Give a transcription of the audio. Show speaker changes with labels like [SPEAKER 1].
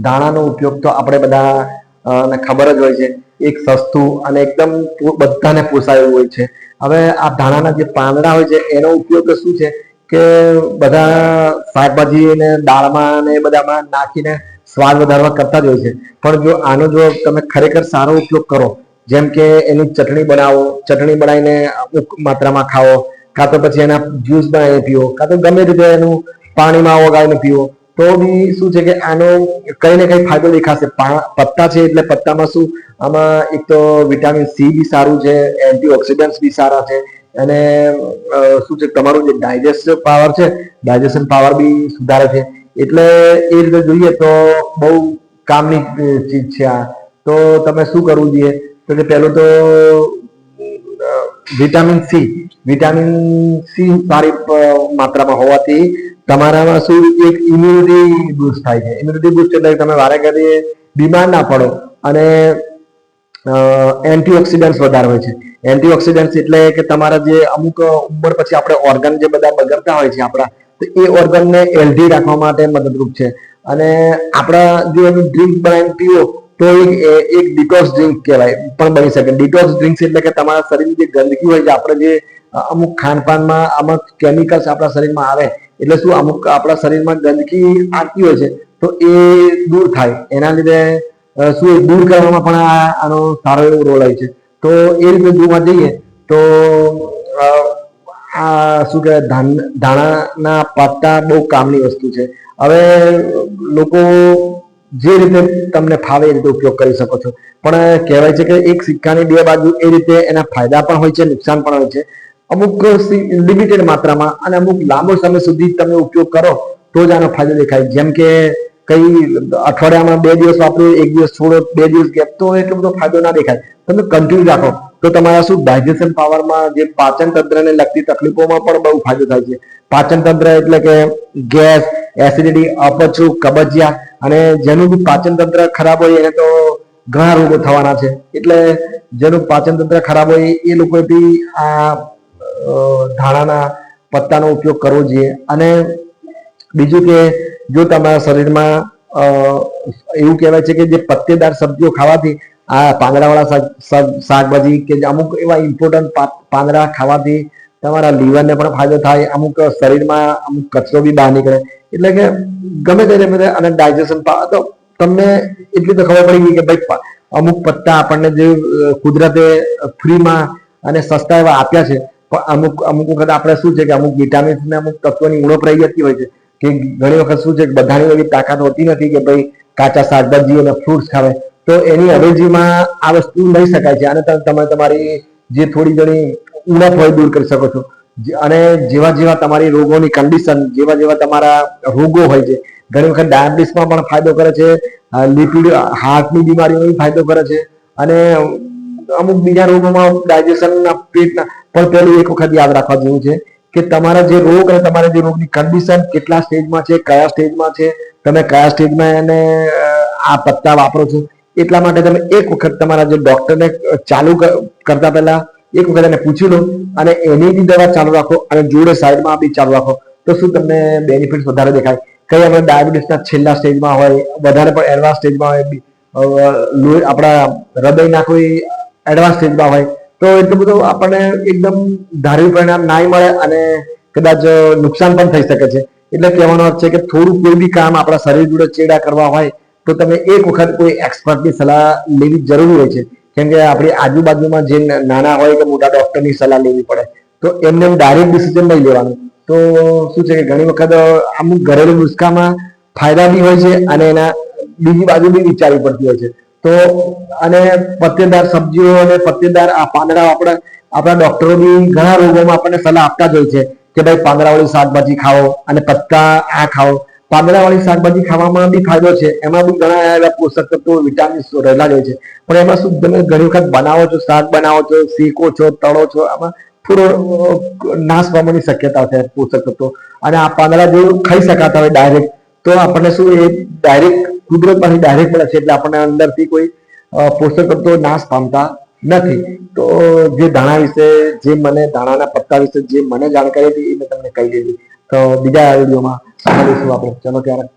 [SPEAKER 1] દાણાનો ઉપયોગ તો આપણે બધા અ, ખબર જ હોય છે એક સસ્તું અને એકદમ બધાને પોસાય હોય છે. હવે આ ધાણાના જે પાંદડા હોય છે એનો ઉપયોગ શું છે કે બધા શાકભાજી ને દાળમાં ને બધામાં નાખીને સ્વાદ વધારવા કરતા જ હોય છે. પણ જો આનો જો તમે ખરેખર સારો ઉપયોગ કરો જેમ કે એની ચટણી બનાવો ચટણી બનાવીને માત્રામાં ખાઓ કાં તો પછી એના જ્યુસ બનાવીને પીવો કાં તો ગમે રીતે એનું પાણીમાં ઓગાળીને પીવો તો બી શું છે કે આનો કઈ ને કઈ ફાયદો દેખાશે. પત્તા છે એટલે પત્તામાં શું? આમાં એક તો વિટામિન સી બી સારું છે, એન્ટીઓક્સિડન્ટ્સ બી સારા છે, અને શું છે, તમારું જે ડાયજેસ્ટ પાવર છે, ડાયજેશન પાવર બી સુધારે છે. એટલે એ રીતે જોઈએ તો બહુ કામની ચીજ છે આ. તો તમે શું કરવું જોઈએ? તો કે પહેલું તો વિટામિન સી. વિટામિન સી સારી માત્રામાં હોવાથી તમારામાં શું એક ઇમ્યુનિટી બુસ્ટ થાય છે. ઇમ્યુનિટી બુસ્ટ એટલે તમે વારે ઘડીએ બીમાર ના પડો અને એન્ટીઓક્સિડન્ટ્સ વધારે હોય છે. એન્ટીઓક્સિડન્ટ્સ એટલે કે તમારા જે અમુક ઉંમર પછી આપણે ઓર્ગન જે બધા બગડતા હોય છે આપણા, તો એ ઓર્ગનને હેલ્ધી રાખવા માટે મદદરૂપ છે. અને આપણા જો એનું ડ્રિંક બનાવીને પીવો તો એક એક ડિટોક્સ ડ્રિંક કહેવાય. પણ બની શકે. ડિટોક્સ ડ્રિંક્સ એટલે કે તમારા શરીરની જે ગંદકી હોય છે આપણે જે અમુક ખાનપાનમાં અમુક કેમિકલ્સ આપણા શરીરમાં આવે, એટલે શું અમુક આપણા શરીરમાં ગંદકી આવતી હોય છે, તો એ દૂર થાય. એના લીધે શું દૂર કરવામાં પણ આનો સારો એવો રોલ હોય છે. તો એ રીતે જોવા જઈએ, તો આ શું કહેવાય ધાણાના પત્તા બહુ કામની વસ્તુ છે. હવે લોકો જે રીતે તમને ફાવે એ રીતે ઉપયોગ કરી શકો છો. પણ કહેવાય છે કે એક સિક્કાની બે બાજુ એ રીતે એના ફાયદા પણ હોય છે, નુકસાન પણ હોય છે. અમુક લિમિટેડ માત્રામાં અને અમુક લાંબો સમય સુધી તમે ઉપયોગ કરો તો જ આનો ફાયદો દેખાય. જેમ કે કઈ અઠવાડિયામાં બે દિવસ વાપરો, એક દિવસ છોડો, બે દિવસ ગેપ, તો એટલો બધો ફાયદો ના દેખાય. તમે કન્ટિન્યુ રાખો. તો તમારા શું ડાયજેશન પાવરમાં જે પાચન તંત્રને લગતી તકલીફોમાં પણ બહુ ફાયદો થાય છે. પાચન તંત્ર એટલે કે ગેસ એસિડિટી અપચું કબજિયાત અને જેનું બી પાચન તંત્ર ખરાબ હોય એને તો ઘણા રોગો થવાના છે. એટલે જેનું પાચન તંત્ર ખરાબ હોય એ લોકો બી આ ધાણાના પત્તાનો ઉપયોગ કરવો જોઈએ. અને બીજું કે જો તમારા શરીરમાં એવું કહેવાય છે કે જે પત્તેદાર સબ્જીઓ ખાવાથી આ પાંદડાવાળા શાક- શાક- શાકભાજી કે અમુક એવા ઇમ્પોર્ટન્ટ પાંદડા ખાવાથી તમારા લીવરને પણ ફાયદો થાય, અમુક શરીરમાં અમુક કચરો બી બહાર નીકળે. એટલે કે ગમે તે રીતે અને ડાયજેશન તો તમને એટલી તો ખબર પડી ગઈ કે ભાઈ અમુક પત્તા આપણને જે કુદરતે ફ્રીમાં અને સસ્તા એવા આપ્યા છે, પણ અમુક અમુક વખત આપણે શું છે કે અમુક વિટામિન્સ ને અમુક તત્વોની ઉણપ રહી જતી હોય છે, કે ઘણી વખત શું છે કે બધાની એવી તાકાત હોતી નથી કે ભાઈ કાચા શાકભાજી અને ફ્રૂટ્સ ખાવે. તો એની અવેજીમાં આ વસ્તુ લઈ શકાય છે, અને તમે તમે તમારી જે થોડી ઘણી ઉણપ હોય દૂર કરી શકો છો. અને જેવા જેવા તમારી રોગોની કન્ડિશન જેવા જેવા તમારા રોગો હોય છે, ઘણી વખત ડાયાબિટીસમાં પણ ફાયદો કરે છે લિપિડ હાર્ટની બીમારીઓ બી ફાયદો કરે છે, અને અમુક બીજા રોગોમાં ડાયજેશનના પેટના, પણ પેલું એક વખત યાદ રાખવા જેવું છે કે તમારા જે રોગ અને તમારા જે રોગની કન્ડિશન કેટલા સ્ટેજમાં છે, કયા સ્ટેજમાં છે, તમે કયા સ્ટેજમાં એને આ પત્તા વાપરો છો, એટલા માટે તમે એક વખત તમારા જે ડોક્ટરને ચાલુ કરતા પહેલા એક વખત એને પૂછી લો અને એની બી દવા ચાલુ રાખો અને જોડે સાઈડમાં બી ચાલુ રાખો. તો શું તમને બેનિફિટ્સ વધારે દેખાય? કઈ આપણે ડાયાબિટીસના છેલ્લા સ્ટેજમાં હોય, વધારે પણ એડવાન્સ સ્ટેજમાં હોય લોહી આપણા હૃદયના કોઈ એડવાન્સ સ્ટેજમાં હોય, તો એટલું બધું આપણને એકદમ ધાર્યું પરિણામ નાય મળે અને કદાચ નુકસાન પણ થઈ શકે છે. એટલે કહેવાનો અર્થ છે કે થોડું કોઈ બી કામ આપણા શરીર જોડે ચેડા કરવા હોય, તો તમે એક વખત કોઈ એક્સપર્ટની સલાહ લેવી જરૂરી હોય છે. કેમ કે આપણી આજુબાજુમાં જે નાના હોય કે મોટા ડોક્ટરની સલાહ લેવી પડે, તો એમને ડાયરેક્ટ ડિસિઝન નહીં લેવાનું. તો શું છે કે ઘણી વખત અમુક ઘરેલું નુસ્ખામાં ફાયદા બી હોય છે અને એના બીજી બાજુ બી વિચારવી પડતી હોય છે. તો અને પત્તેદાર સબ્જીઓ અને પત્તેદાર આ પાંદડા આપણા આપણા ડોક્ટરો બી ઘણા રોગોમાં આપણને સલાહ આપતા જ હોય છે કે ભાઈ પાંદડાવાળી શાકભાજી ખાઓ અને પત્તા આ ખાઓ. પાંદડાવાળી શાકભાજી ખાવામાં બી ફાયદો છે. એમાં બી ઘણા એવા પોષક તત્વો, વિટામિન્સ રહેલા હોય છે. પણ એમાં શું તમે ઘણી વખત બનાવો છો, શાક બનાવો છો, શેકો છો, તળો છો, આમાં થોડો નાશ પામવાની શક્યતા છે પોષક તત્વો. અને આ પાંદડા જો ખાઈ શકાતા હોય ડાયરેક્ટ, તો આપણને શું એ ડાયરેક્ટ કુદરતમાંથી ડાયરેક્ટ મળે છે એટલે આપણને અંદરથી કોઈ પોષક તત્વો નાશ પામતા નથી. તો જે ધાણા વિશે, જે મને ધાણાના પત્તા વિશે જે મને જાણકારી હતી એ મેં તમને કહી દીધી. તો બીજા વિડીયોમાં મળીશું આપણે ચલો ત્યારે